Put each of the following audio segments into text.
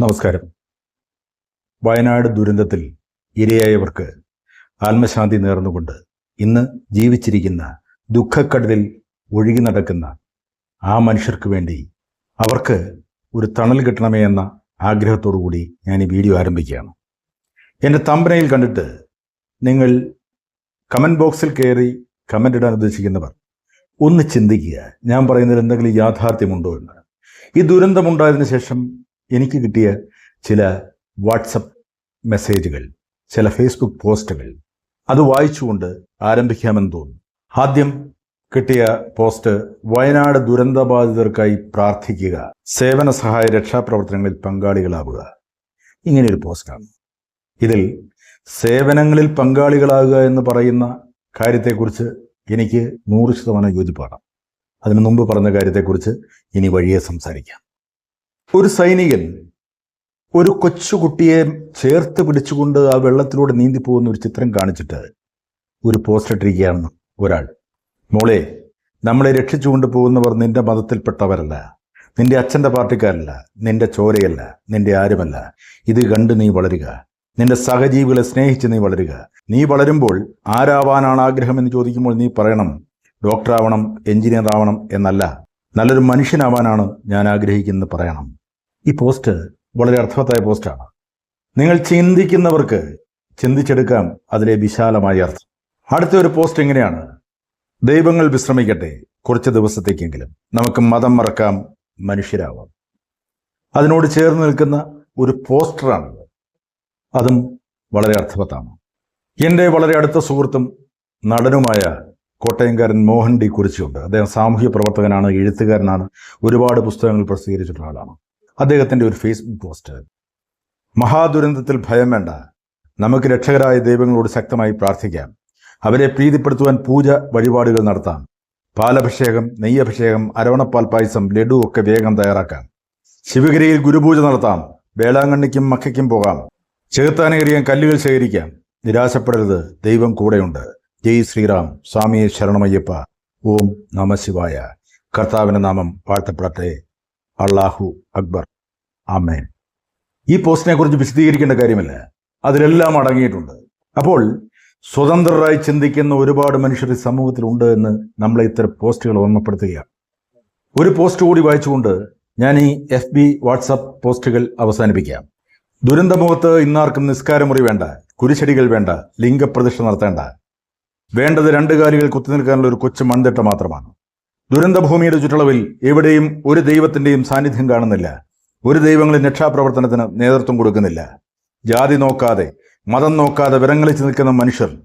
നമസ്കാരം. വയനാട് ദുരന്തത്തിൽ ഇരയായവർക്ക് ആത്മശാന്തി നേർന്നുകൊണ്ട് ഇന്ന് ജീവിച്ചിരിക്കുന്ന ദുഃഖക്കടലിൽ ഒഴുകി നടക്കുന്ന ആ മനുഷ്യർക്ക് വേണ്ടി അവർക്ക് ഒരു തണൽ കിട്ടണമേ എന്ന ആഗ്രഹത്തോടു കൂടി ഞാൻ ഈ വീഡിയോ ആരംഭിക്കുകയാണ്. എന്റെ തമ്പനയിൽ കണ്ടിട്ട് നിങ്ങൾ കമന്റ് ബോക്സിൽ കയറി കമന്റ് ഇടാൻ ഉദ്ദേശിക്കുന്നവർ ഒന്ന് ചിന്തിക്കുക. ഞാൻ പറയുന്നതിൽ എന്തെങ്കിലും യാഥാർത്ഥ്യമുണ്ടോ എന്ന്. ഈ ദുരന്തമുണ്ടായതിനു ശേഷം എനിക്ക് കിട്ടിയ ചില വാട്സപ്പ് മെസ്സേജുകൾ ചില ഫേസ്ബുക്ക് പോസ്റ്റുകൾ. അത് വായിച്ചുകൊണ്ട് ആരംഭിക്കാമെന്ന് തോന്നുന്നു. ആദ്യം കിട്ടിയ പോസ്റ്റ് വയനാട് ദുരന്തബാധിതർക്കായി പ്രാർത്ഥിക്കുക സേവന സഹായ രക്ഷാപ്രവർത്തനങ്ങളിൽ പങ്കാളികളാവുക. ഇങ്ങനെയൊരു പോസ്റ്റാണ്. ഇതിൽ സേവനങ്ങളിൽ പങ്കാളികളാകുക എന്ന് പറയുന്ന കാര്യത്തെക്കുറിച്ച് എനിക്ക് നൂറ് ശതമാനം യോജിപ്പാണ്. അതിനു മുമ്പ് പറഞ്ഞ കാര്യത്തെക്കുറിച്ച് ഇനി വഴിയെ സംസാരിക്കാം. ഒരു സൈനികൻ ഒരു കൊച്ചുകുട്ടിയെ ചേർത്ത് പിടിച്ചുകൊണ്ട് ആ വെള്ളത്തിലൂടെ നീന്തി പോകുന്ന ഒരു ചിത്രം കാണിച്ചിട്ട് ഒരു പോസ്റ്റർ ഇട്ടിരിക്കുകയാണ് ഒരാൾ. മോളെ നമ്മളെ രക്ഷിച്ചുകൊണ്ട് പോകുന്നവർ നിന്റെ മതത്തിൽപ്പെട്ടവരല്ല. നിന്റെ അച്ഛന്റെ പാർട്ടിക്കാരല്ല. നിന്റെ ചോരയല്ല. നിന്റെ ആരുമല്ല. ഇത് കണ്ട് നീ വളരുക. നിന്റെ സഹജീവികളെ സ്നേഹിച്ച് നീ വളരുക. നീ വളരുമ്പോൾ ആരാവാനാണ് ആഗ്രഹം എന്ന് ചോദിക്കുമ്പോൾ നീ പറയണം ഡോക്ടറാവണം എഞ്ചിനീയർ ആവണം എന്നല്ല. നല്ലൊരു മനുഷ്യനാവാനാണ് ഞാൻ ആഗ്രഹിക്കുന്നത് പറയണം. ഈ പോസ്റ്റ് വളരെ അർത്ഥവത്തായ പോസ്റ്റാണ്. നിങ്ങൾ ചിന്തിക്കുന്നവർക്ക് ചിന്തിച്ചെടുക്കാം അതിലെ വിശാലമായ അർത്ഥം. അടുത്ത ഒരു പോസ്റ്റ് എങ്ങനെയാണ്? ദൈവങ്ങൾ വിശ്രമിക്കട്ടെ കുറച്ച് ദിവസത്തേക്കെങ്കിലും. നമുക്ക് മതം മറക്കാം മനുഷ്യരാവാം. അതിനോട് ചേർന്ന് നിൽക്കുന്ന ഒരു പോസ്റ്ററാണത്. അതും വളരെ അർത്ഥവത്താണ്. എന്റെ വളരെ അടുത്ത സുഹൃത്തും നടനുമായ കോട്ടയംകാരൻ മോഹൻ ഡി കുറിച്ചുണ്ട് അദ്ദേഹം സാമൂഹ്യ പ്രവർത്തകനാണ് എഴുത്തുകാരനാണ് ഒരുപാട് പുസ്തകങ്ങൾ പ്രസിദ്ധീകരിച്ചിട്ടുള്ള ആളാണ്. അദ്ദേഹത്തിന്റെ ഒരു ഫേസ്ബുക്ക് പോസ്റ്റ് മഹാദുരന്തത്തിൽ ഭയം വേണ്ട. നമുക്ക് രക്ഷകരായ ദൈവങ്ങളോട് ശക്തമായി പ്രാർത്ഥിക്കാം. അവരെ പ്രീതിപ്പെടുത്തുവാൻ പൂജ വഴിപാടുകൾ നടത്താം. പാലഭിഷേകം നെയ്യഭിഷേകം അരവണപ്പാൽ പായസം ലഡു ഒക്കെ വേഗം തയ്യാറാക്കാം. ശിവഗിരിയിൽ ഗുരുപൂജ നടത്താം. വേളാങ്കണ്ണിക്കും മക്കയ്ക്കും പോകാം. ചെകുത്താനേറിയാൻ കല്ലുകൾ ശേഖരിക്കാം. നിരാശപ്പെടരുത്. ദൈവം കൂടെയുണ്ട്. ജയ് ശ്രീറാം. സ്വാമിയെ ശരണമയ്യപ്പ. ഓം നമ ശിവായ. കർത്താവിന്റെ നാമം വാഴ്ത്തപ്പെടട്ടെ. അള്ളാഹു അക്ബർ. ആമേൻ. ഈ പോസ്റ്റിനെ കുറിച്ച് വിശദീകരിക്കേണ്ട കാര്യമില്ല. അതിലെല്ലാം അടങ്ങിയിട്ടുണ്ട്. അപ്പോൾ സ്വതന്ത്രരായി ചിന്തിക്കുന്ന ഒരുപാട് മനുഷ്യർ സമൂഹത്തിലുണ്ട് എന്ന് നമ്മളെ ഇത്തരം പോസ്റ്റുകൾ ഓർമ്മപ്പെടുത്തുകയാണ്. ഒരു പോസ്റ്റ് കൂടി വായിച്ചുകൊണ്ട് ഞാൻ ഈ എഫ് ബി വാട്സപ്പ് പോസ്റ്റുകൾ അവസാനിപ്പിക്കാം. ദുരന്തമുഖത്ത് ഇന്നാർക്കും നിസ്കാരമുറി വേണ്ട കുരിശടികൾ വേണ്ട ലിംഗപ്രതിഷ്ഠ നടത്തേണ്ട. വേണ്ടത് രണ്ട് കാലുകൾ കുത്തി നിൽക്കാനുള്ള ഒരു കൊച്ചു മൺതിട്ട മാത്രമാണ്. ദുരന്തഭൂമിയുടെ ചുറ്റളവിൽ എവിടെയും ഒരു ദൈവത്തിന്റെയും സാന്നിധ്യം കാണുന്നില്ല. ഒരു ദൈവങ്ങളും രക്ഷാപ്രവർത്തനത്തിന് നേതൃത്വം കൊടുക്കുന്നില്ല. ജാതി നോക്കാതെ മതം നോക്കാതെ വിരങ്ങളിച്ച് നിൽക്കുന്ന മനുഷ്യർ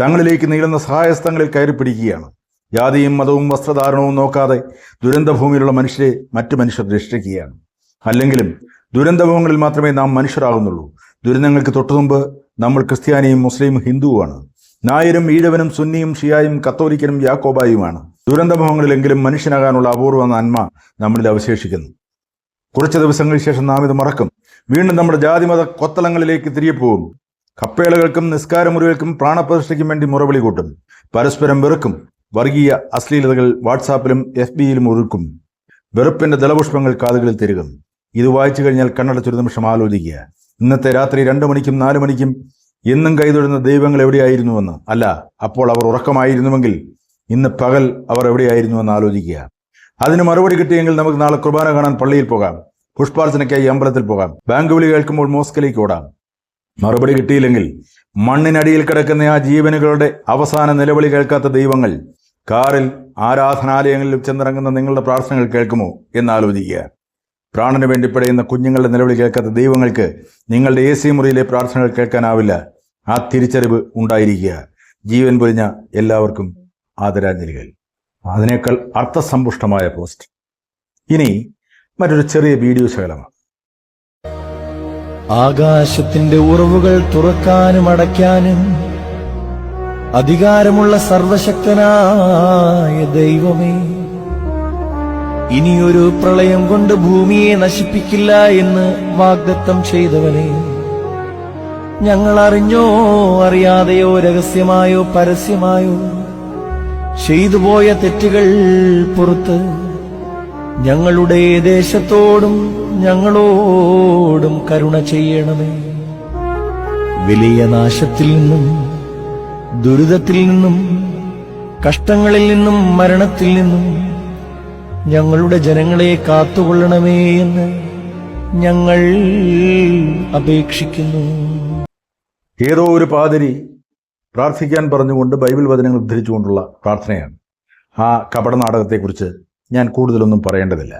തങ്ങളിലേക്ക് നീളുന്ന സഹായസ്ഥങ്ങളിൽ കയറി പിടിക്കുകയാണ്. ജാതിയും മതവും വസ്ത്രധാരണവും നോക്കാതെ ദുരന്തഭൂമിയിലുള്ള മനുഷ്യരെ മറ്റു മനുഷ്യർ രക്ഷിക്കുകയാണ്. അല്ലെങ്കിലും ദുരന്തഭൂമികളിൽ മാത്രമേ നാം മനുഷ്യരാകുന്നുള്ളൂ. ദുരന്തങ്ങൾക്ക് തൊട്ടുമുമ്പ് നമ്മൾ ക്രിസ്ത്യാനിയും മുസ്ലിം ഹിന്ദുവുമാണ്. നായരും ഈഴവനും സുന്നിയും ഷിയായും കത്തോലിക്കനും യാക്കോബായുമാണ്. ദുരന്തമുഖങ്ങളിലെങ്കിലും മനുഷ്യനാകാനുള്ള അപൂർവ നന്മ നമ്മളിൽ അവശേഷിക്കുന്നു. കുറച്ച് ദിവസങ്ങൾക്ക് ശേഷം നാം ഇത് മറക്കും. വീണ്ടും നമ്മുടെ ജാതിമത കൊത്തളങ്ങളിലേക്ക് തിരികെ പോകും. കപ്പേളകൾക്കും നിസ്കാരമുറികൾക്കും പ്രാണപ്രതിഷ്ഠയ്ക്കും വേണ്ടി മുറവിളി കൂട്ടും. പരസ്പരം വെറുക്കും. വർഗീയ അശ്ലീലതകൾ വാട്സാപ്പിലും എഫ് ബിയിലും ഒഴുക്കും വെറുപ്പിന്റെ ദളപുഷ്പങ്ങൾ കാതുകളിൽ തരുകും. ഇത് വായിച്ചു കഴിഞ്ഞാൽ കണ്ണടച്ചൊരു നിമിഷം ആലോചിക്കുക. ഇന്നത്തെ രാത്രി രണ്ടു മണിക്കും നാലു മണിക്കും എന്നും കൈതൊഴുന്ന ദൈവങ്ങൾ എവിടെയായിരുന്നുവെന്ന്? അല്ല അപ്പോൾ അവർ ഉറക്കമായിരുന്നുവെങ്കിൽ ഇന്ന് പകൽ അവർ എവിടെയായിരുന്നു എന്ന് ആലോചിക്കുക. അതിന് മറുപടി കിട്ടിയെങ്കിൽ നമുക്ക് നാളെ കുർബാന കാണാൻ പള്ളിയിൽ പോകാം. പുഷ്പാർച്ചനയ്ക്കായി അമ്പലത്തിൽ പോകാം. ബാങ്ക് വിളി കേൾക്കുമ്പോൾ മോസ്കിലേക്ക് ഓടാം. മറുപടി കിട്ടിയില്ലെങ്കിൽ മണ്ണിനടിയിൽ കിടക്കുന്ന ആ ജീവനുകളുടെ അവസാന നിലവിളി കേൾക്കാത്ത ദൈവങ്ങൾ കാറിൽ ആരാധനാലയങ്ങളിൽ ചെന്നിറങ്ങുന്ന നിങ്ങളുടെ പ്രാർത്ഥനകൾ കേൾക്കുമോ എന്ന് ആലോചിക്കുക. പ്രാണന് വേണ്ടി പിടയുന്ന കുഞ്ഞുങ്ങളുടെ നിലവിളി കേൾക്കാത്ത ദൈവങ്ങൾക്ക് നിങ്ങളുടെ എ സി മുറിയിലെ പ്രാർത്ഥനകൾ കേൾക്കാനാവില്ല. ആ തിരിച്ചറിവ് ഉണ്ടായിരിക്കുക. ജീവൻ പൊലിഞ്ഞ എല്ലാവർക്കും ആദരാഞ്ജലികൾ. അതിനേക്കാൾ അർത്ഥസമ്പുഷ്ടമായ പോസ്റ്റ്. ഇനി മറ്റൊരു ചെറിയ വീഡിയോ ശകലമാണ്. ആകാശത്തിന്റെ ഉറവുകൾ തുറക്കാനും അടയ്ക്കാനും അധികാരമുള്ള സർവശക്തനായ ദൈവമേ ഇനിയൊരു പ്രളയം കൊണ്ട് ഭൂമിയെ നശിപ്പിക്കില്ല എന്ന് വാഗ്ദത്തം ചെയ്തവനെ ഞങ്ങൾ അറിഞ്ഞോ അറിയാതെയോ രഹസ്യമായോ പരസ്യമായോ ചെയ്തുപോയ തെറ്റുകൾ പുറത്ത് ഞങ്ങളുടെ ദേശത്തോടും ഞങ്ങളോടും കരുണ ചെയ്യണമേ. വലിയ നാശത്തിൽ നിന്നും ദുരിതത്തിൽ നിന്നും കഷ്ടങ്ങളിൽ നിന്നും മരണത്തിൽ നിന്നും ഞങ്ങളുടെ ജനങ്ങളെ കാത്തുകൊള്ളണമേ എന്ന് ഞങ്ങൾ അപേക്ഷിക്കുന്നു. ഏതോ ഒരു പാതിരി പ്രാർത്ഥിക്കാൻ പറഞ്ഞുകൊണ്ട് ബൈബിൾ വചനങ്ങൾ ഉദ്ധരിച്ചുകൊണ്ടുള്ള പ്രാർത്ഥനയാണ്. ആ കപട നാടകത്തെക്കുറിച്ച് ഞാൻ കൂടുതലൊന്നും പറയേണ്ടതില്ല.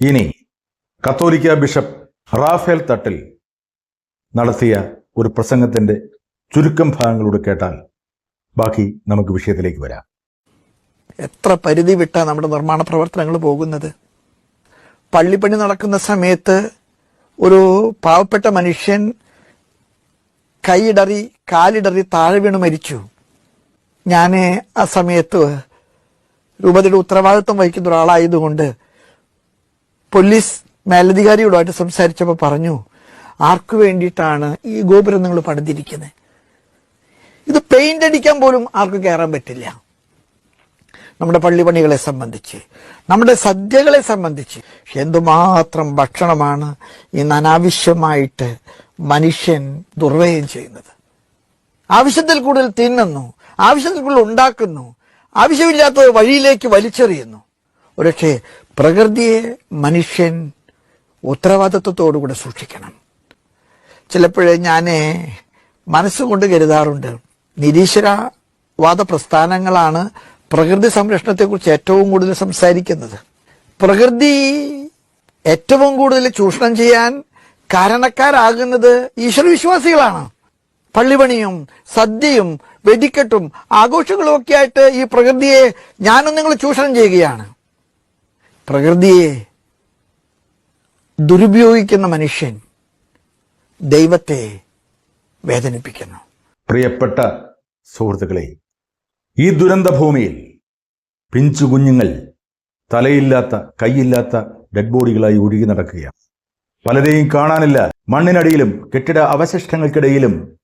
ഇനി കത്തോലിക്ക ബിഷപ്പ് റാഫേൽ തട്ടിൽ നടത്തിയ ഒരു പ്രസംഗത്തിന്റെ ചുരുക്കം ഭാഗങ്ങളോട് കേട്ടാൽ ബാക്കി നമുക്ക് വിഷയത്തിലേക്ക് വരാം. എത്ര പരിധി വിട്ടാ നമ്മുടെ നിർമ്മാണ പ്രവർത്തനങ്ങൾ പോകുന്നത്? പള്ളിപ്പണി നടക്കുന്ന സമയത്ത് ഒരു പാവപ്പെട്ട മനുഷ്യൻ കൈയിടറി കാലിടറി താഴെ വീണ് മരിച്ചു. ഞാൻ ആ സമയത്ത് രൂപതയുടെ ഉത്തരവാദിത്വം വഹിക്കുന്ന ഒരാളായതുകൊണ്ട് പോലീസ് മേലധികാരിയോടായിട്ട് സംസാരിച്ചപ്പോൾ പറഞ്ഞു ആർക്കു വേണ്ടിയിട്ടാണ് ഈ ഗോപുരം നിങ്ങൾ പണിതിരിക്കുന്നത് ഇത് പെയിന്റ് അടിക്കാൻ പോലും ആർക്കും കയറാൻ പറ്റില്ല. നമ്മുടെ പള്ളിപ്പണികളെ സംബന്ധിച്ച് നമ്മുടെ സദ്യകളെ സംബന്ധിച്ച് എന്തുമാത്രം ഭക്ഷണമാണ് ഇന്ന് അനാവശ്യമായിട്ട് മനുഷ്യൻ ദുർവ്യയം ചെയ്യുന്നത്. ആവശ്യത്തിൽ കൂടുതൽ തിന്നുന്നു ആവശ്യത്തിൽ കൂടുതൽ ഉണ്ടാക്കുന്നു ആവശ്യമില്ലാത്ത വഴിയിലേക്ക് വലിച്ചെറിയുന്നു. ഒരുപക്ഷെ പ്രകൃതിയെ മനുഷ്യൻ ഉത്തരവാദിത്വത്തോടുകൂടെ സൂക്ഷിക്കണം. ചിലപ്പോഴേ ഞാൻ മനസ്സുകൊണ്ട് കരുതാറുണ്ട് നിരീശ്വരവാദ പ്രസ്ഥാനങ്ങളാണ് പ്രകൃതി സംരക്ഷണത്തെക്കുറിച്ച് ഏറ്റവും കൂടുതൽ സംസാരിക്കുന്നത്. പ്രകൃതി ഏറ്റവും കൂടുതൽ ചൂഷണം ചെയ്യാൻ കാരണക്കാരാകുന്നത് ഈശ്വരവിശ്വാസികളാണ് പള്ളിപണിയും സദ്യയും വെടിക്കെട്ടും ആഘോഷങ്ങളും ഒക്കെ ആയിട്ട് ഈ പ്രകൃതിയെ ഞാനും നിങ്ങൾ ചൂഷണം ചെയ്യുകയാണ്. പ്രകൃതിയെ ദുരുപയോഗിക്കുന്ന മനുഷ്യൻ ദൈവത്തെ വേദനിപ്പിക്കുന്നു. പ്രിയപ്പെട്ട സുഹൃത്തുക്കളെ ഈ ദുരന്ത ഭൂമിയിൽ പിഞ്ചു കുഞ്ഞുങ്ങൾ തലയില്ലാത്ത കൈയില്ലാത്ത ഡെഡ് ബോഡികളായി ഒഴുകി നടക്കുകയാണ്. പലരെയും കാണാനില്ല. മണ്ണിനടിയിലും കെട്ടിട അവശിഷ്ടങ്ങൾക്കിടയിലും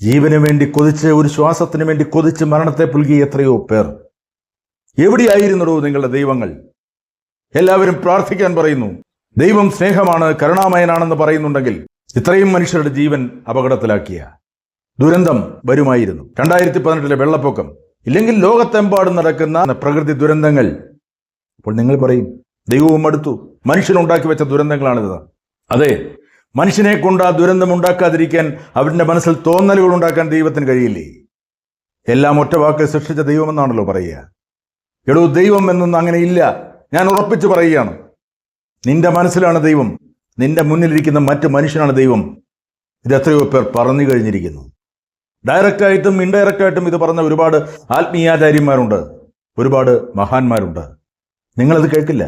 ജീവനു വേണ്ടി കൊതിച്ച് ഒരു ശ്വാസത്തിനു വേണ്ടി കൊതിച്ച് മരണത്തെ പുൽകി എത്രയോ പേർ. എവിടെയായിരുന്നടോ നിങ്ങളുടെ ദൈവങ്ങൾ? എല്ലാവരും പ്രാർത്ഥിക്കാൻ പറയുന്നു. ദൈവം സ്നേഹമാണ് കരുണാമയനാണെന്ന് പറയുന്നുണ്ടെങ്കിൽ ഇത്രയും മനുഷ്യരുടെ ജീവൻ അപകടത്തിലാക്കിയ ദുരന്തം വരുമായിരുന്നു. രണ്ടായിരത്തി പതിനെട്ടിലെ വെള്ളപ്പൊക്കം. ഇല്ലെങ്കിൽ ലോകത്തെമ്പാടും നടക്കുന്ന പ്രകൃതി ദുരന്തങ്ങൾ. അപ്പോൾ നിങ്ങൾ പറയും ദൈവവും അടുത്തു മനുഷ്യനുണ്ടാക്കി വെച്ച ദുരന്തങ്ങളാണിത്. അതെ മനുഷ്യനെ കൊണ്ട് ആ ദുരന്തം ഉണ്ടാക്കാതിരിക്കാൻ അവരുടെ മനസ്സിൽ തോന്നലുകൾ ഉണ്ടാക്കാൻ ദൈവത്തിന് കഴിയില്ലേ? എല്ലാം ഒറ്റ വാക്കിൽ സൃഷ്ടിച്ച ദൈവമെന്നാണല്ലോ പറയുക. എടോ ദൈവം എന്നൊന്നും അങ്ങനെ ഇല്ല. ഞാൻ ഉറപ്പിച്ചു പറയുകയാണ്. നിന്റെ മനസ്സിലാണ് ദൈവം. നിന്റെ മുന്നിലിരിക്കുന്ന മറ്റ് മനുഷ്യനാണ് ദൈവം. ഇത് എത്രയോ പേർ പറഞ്ഞു കഴിഞ്ഞിരിക്കുന്നു. ഡയറക്റ്റായിട്ടും ഇൻഡയറക്റ്റായിട്ടും ഇത് പറഞ്ഞ ഒരുപാട് ആത്മീയാചാര്യന്മാരുണ്ട് ഒരുപാട് മഹാന്മാരുണ്ട്. നിങ്ങളത് കേൾക്കില്ല.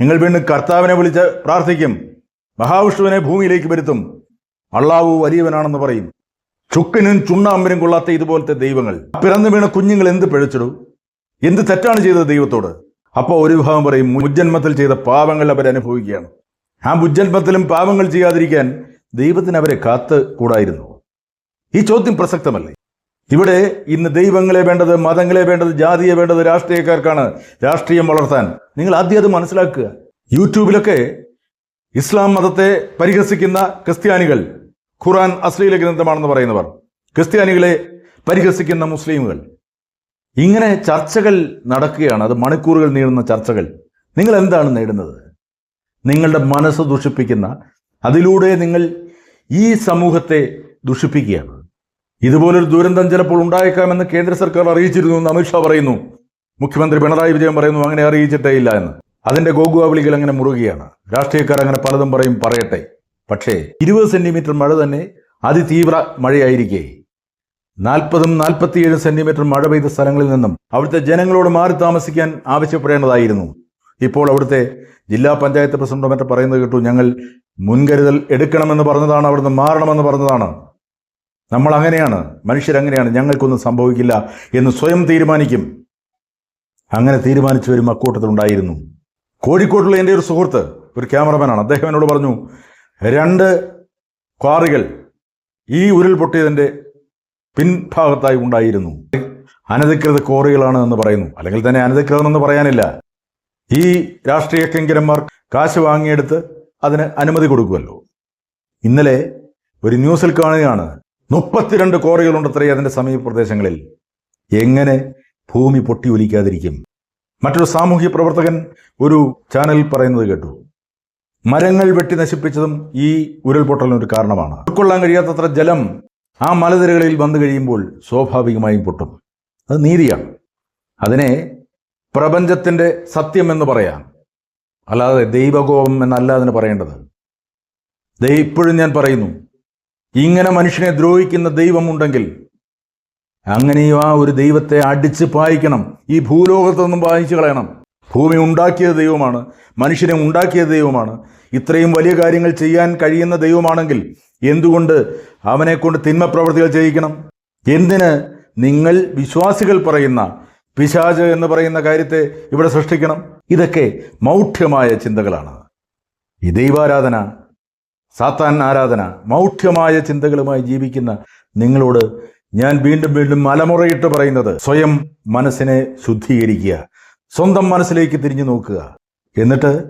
നിങ്ങൾ വീണ്ടും കർത്താവിനെ വിളിച്ച് പ്രാർത്ഥിക്കും. മഹാവിഷ്ണുവിനെ ഭൂമിയിലേക്ക് വരുത്തും. അള്ളാവു വലിയവനാണെന്ന് പറയും. ചുക്കിനും ചുണ്ണാമ്പിനും കൊള്ളാത്ത ഇതുപോലത്തെ ദൈവങ്ങൾ. പിറന്നു വീണ കുഞ്ഞുങ്ങൾ എന്ത് പിഴച്ചിടും? എന്ത് തെറ്റാണ് ചെയ്തത് ദൈവത്തോട്? അപ്പോൾ ഒരു വിഭാഗം പറയും മുജ്ജന്മത്തിൽ ചെയ്ത പാവങ്ങൾ അവർ അനുഭവിക്കുകയാണ്. ആ മുജ്ജന്മത്തിലും പാവങ്ങൾ ചെയ്യാതിരിക്കാൻ ദൈവത്തിന് അവരെ കാത്ത് കൂടായിരുന്നു. ഈ ചോദ്യം പ്രസക്തമല്ലേ? ഇവിടെ ഇന്ന് ദൈവങ്ങളെ വേണ്ടത് മതങ്ങളെ വേണ്ടത് ജാതിയെ വേണ്ടത് രാഷ്ട്രീയക്കാർക്കാണ് രാഷ്ട്രീയം വളർത്താൻ. നിങ്ങൾ ആദ്യം അത് മനസ്സിലാക്കുക. യൂട്യൂബിലൊക്കെ ഇസ്ലാം മതത്തെ പരിഹസിക്കുന്ന ക്രിസ്ത്യാനികൾ ഖുറാൻ അശ്ലീല ഗ്രന്ഥമാണെന്ന് പറയുന്നവർ ക്രിസ്ത്യാനികളെ പരിഹസിക്കുന്ന മുസ്ലിമുകൾ. ഇങ്ങനെ ചർച്ചകൾ നടക്കുകയാണ് അത് മണിക്കൂറുകൾ നീളുന്ന ചർച്ചകൾ. നിങ്ങൾ എന്താണ് നേടുന്നത്? നിങ്ങളുടെ മനസ്സ് ദുഷിപ്പിക്കുന്ന അതിലൂടെ നിങ്ങൾ ഈ സമൂഹത്തെ ദുഷിപ്പിക്കുകയാണ്. ഇതുപോലൊരു ദുരന്തം ചിലപ്പോൾ ഉണ്ടായേക്കാമെന്ന് കേന്ദ്ര സർക്കാർ അറിയിച്ചിരുന്നു എന്ന് അമിത്ഷാ പറയുന്നു. മുഖ്യമന്ത്രി പിണറായി വിജയൻ പറയുന്നു അങ്ങനെ അറിയിച്ചിട്ടേ ഇല്ല എന്ന്. അതിന്റെ ഗോകുവാവിളികൾ അങ്ങനെ മുറുകയാണ്. രാഷ്ട്രീയക്കാർ അങ്ങനെ പലതും പറയും പറയട്ടെ. പക്ഷേ ഇരുപത് സെന്റിമീറ്റർ മഴ തന്നെ അതിതീവ്ര മഴയായിരിക്കെ. നാൽപ്പതും നാൽപ്പത്തിയേഴും സെന്റിമീറ്റർ മഴ പെയ്ത സ്ഥലങ്ങളിൽ നിന്നും അവിടുത്തെ ജനങ്ങളോട് മാറി താമസിക്കാൻ ആവശ്യപ്പെടേണ്ടതായിരുന്നു. ഇപ്പോൾ അവിടുത്തെ ജില്ലാ പഞ്ചായത്ത് പ്രസിഡന്റ് മറ്റേ പറയുന്നത് കേട്ടു ഞങ്ങൾ മുൻകരുതൽ എടുക്കണമെന്ന് പറഞ്ഞതാണ് അവിടുന്ന് മാറണമെന്ന് പറഞ്ഞതാണ്. നമ്മൾ അങ്ങനെയാണ് മനുഷ്യരങ്ങനെയാണ് ഞങ്ങൾക്കൊന്നും സംഭവിക്കില്ല എന്ന് സ്വയം തീരുമാനിക്കും. അങ്ങനെ തീരുമാനിച്ചവരും അക്കൂട്ടത്തിലുണ്ടായിരുന്നു. കോഴിക്കോട്ടുള്ള എന്റെ ഒരു സുഹൃത്ത് ഒരു ക്യാമറമാനാണ്. അദ്ദേഹം എന്നോട് പറഞ്ഞു രണ്ട് ക്വാറികൾ ഈ ഉരുൾപൊട്ടിയതിന്റെ പിൻഭാഗത്തായി ഉണ്ടായിരുന്നു. അനധികൃത ക്വാറികളാണ് എന്ന് പറയുന്നു. അല്ലെങ്കിൽ തന്നെ അനധികൃതമെന്ന് പറയാനില്ല. ഈ രാഷ്ട്രീയ കെങ്കിരന്മാർ കാശ് വാങ്ങിയെടുത്ത് അതിന് അനുമതി കൊടുക്കുമല്ലോ. ഇന്നലെ ഒരു ന്യൂസിൽ കാണുകയാണ് മുപ്പത്തിരണ്ട് കോറികളുണ്ടത്രേ അതിന്റെ സമീപ പ്രദേശങ്ങളിൽ എങ്ങനെ ഭൂമി പൊട്ടി ഒലിക്കാതിരിക്കും? മറ്റൊരു സാമൂഹ്യ പ്രവർത്തകൻ ഒരു ചാനലിൽ പറയുന്നത് കേട്ടു. മരങ്ങൾ വെട്ടി നശിപ്പിച്ചതും ഈ ഉരുൾപൊട്ടലിന് ഒരു കാരണമാണ്. ഉൾക്കൊള്ളാൻ കഴിയാത്തത്ര ജലം ആ മലനിരകളിൽ വന്നു കഴിയുമ്പോൾ സ്വാഭാവികമായും പൊട്ടും. അത് നീതിയാണ് അതിനെ പ്രപഞ്ചത്തിന്റെ സത്യം എന്ന് പറയാം. അല്ലാതെ ദൈവകോപം എന്നല്ല അതിന് പറയേണ്ടത്. ദൈ ഇപ്പോഴും ഞാൻ പറയുന്നു ഇങ്ങനെ മനുഷ്യനെ ദ്രോഹിക്കുന്ന ദൈവമുണ്ടെങ്കിൽ അങ്ങനെയും ആ ഒരു ദൈവത്തെ അടിച്ച് പായിക്കണം. ഈ ഭൂലോകത്തൊന്നും നിന്നും കളയണം. ഭൂമി ഉണ്ടാക്കിയ ദൈവമാണ് മനുഷ്യനെ ഉണ്ടാക്കിയ ദൈവമാണ്. ഇത്രയും വലിയ കാര്യങ്ങൾ ചെയ്യാൻ കഴിയുന്ന ദൈവമാണെങ്കിൽ എന്തുകൊണ്ട് അവനെ കൊണ്ട് തിന്മ പ്രവൃത്തികൾ ചെയ്യിക്കണം? എന്തിന് നിങ്ങൾ വിശ്വാസികൾ പറയുന്ന പിശാജ് എന്ന് പറയുന്ന കാര്യത്തെ ഇവിടെ സൃഷ്ടിക്കണം? ഇതൊക്കെ മൗഢ്യമായ ചിന്തകളാണ്. ഈ ദൈവാരാധന സാത്താൻ ആരാധന മൗഢ്യമായ ചിന്തകളുമായി ജീവിക്കുന്ന നിങ്ങളോട് ഞാൻ വീണ്ടും വീണ്ടും മലമുറയിട്ട് പറയുന്നത് സ്വയം മനസ്സിനെ ശുദ്ധീകരിക്കുക സ്വന്തം മനസ്സിലേക്ക് തിരിഞ്ഞു നോക്കുക എന്നിട്ട്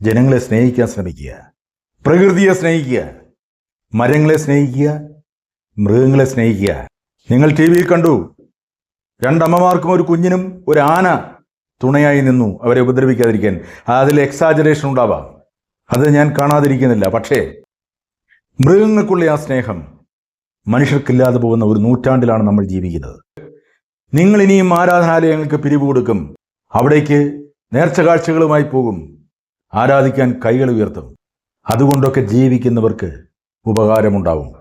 ജനങ്ങളെ സ്നേഹിക്കാൻ ശ്രമിക്കുക പ്രകൃതിയെ സ്നേഹിക്കുക മരങ്ങളെ സ്നേഹിക്കുക മൃഗങ്ങളെ സ്നേഹിക്കുക. നിങ്ങൾ ടി വിയിൽ കണ്ടു രണ്ടമ്മമാർക്കും ഒരു കുഞ്ഞിനും ഒരു ആന തുണയായി നിന്നു അവരെ ഉപദ്രവിക്കാതിരിക്കാൻ. അതിൽ എക്സാജറേഷൻ ഉണ്ടാവാം. അത് ഞാൻ കാണാതിരിക്കുന്നില്ല. പക്ഷേ മൃഗങ്ങൾക്കുള്ള ആ സ്നേഹം മനുഷ്യർക്കില്ലാതെ പോകുന്ന ഒരു നൂറ്റാണ്ടിലാണ് നമ്മൾ ജീവിക്കുന്നത്. നിങ്ങൾ ഇനിയും ആരാധനാലയങ്ങൾക്ക് പിരിവ് കൊടുക്കും. അവിടേക്ക് നേർച്ച കാഴ്ചകളുമായി പോകും. ആരാധിക്കാൻ കൈകൾ ഉയർത്തും. അതുകൊണ്ടൊക്കെ ജീവിക്കുന്നവർക്ക് ഉപകാരമുണ്ടാവും.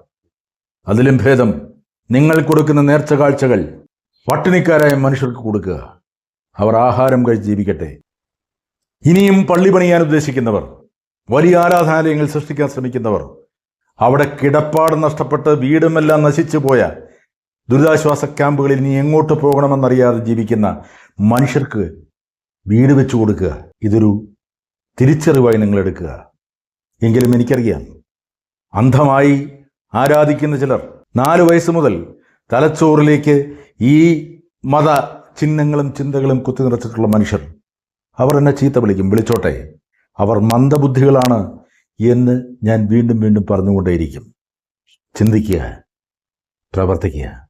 അതിലും ഭേദം നിങ്ങൾ കൊടുക്കുന്ന നേർച്ച കാഴ്ചകൾ പട്ടിണിക്കാരായ മനുഷ്യർക്ക് കൊടുക്കുക. അവർ ആഹാരം കഴിച്ച് ജീവിക്കട്ടെ. ഇനിയും പള്ളി പണിയാൻ ഉദ്ദേശിക്കുന്നവർ വലിയ ആരാധനാലയങ്ങൾ സൃഷ്ടിക്കാൻ ശ്രമിക്കുന്നവർ അവിടെ കിടപ്പാട് നഷ്ടപ്പെട്ട് വീടുമെല്ലാം നശിച്ചു പോയ ദുരിതാശ്വാസ ക്യാമ്പുകളിൽ നീ എങ്ങോട്ട് പോകണമെന്നറിയാതെ ജീവിക്കുന്ന മനുഷ്യർക്ക് വീട് വെച്ചു കൊടുക്കുക. ഇതൊരു തിരിച്ചറിവായി നിങ്ങൾ എടുക്കുക. എങ്കിലും എനിക്കറിയാം അന്ധമായി ആരാധിക്കുന്ന ചിലർ നാല് വയസ്സ് മുതൽ തലച്ചോറിലേക്ക് ഈ മത ചിഹ്നങ്ങളും ചിന്തകളും കുത്തി നിറച്ചിട്ടുള്ള മനുഷ്യർ അവർ എന്നെ ചീത്ത വിളിക്കും. വിളിച്ചോട്ടെ അവർ മന്ദബുദ്ധികളാണ് എന്ന് ഞാൻ വീണ്ടും വീണ്ടും പറഞ്ഞുകൊണ്ടേയിരിക്കും. ചിന്തിക്കുക പ്രവർത്തിക്കുക.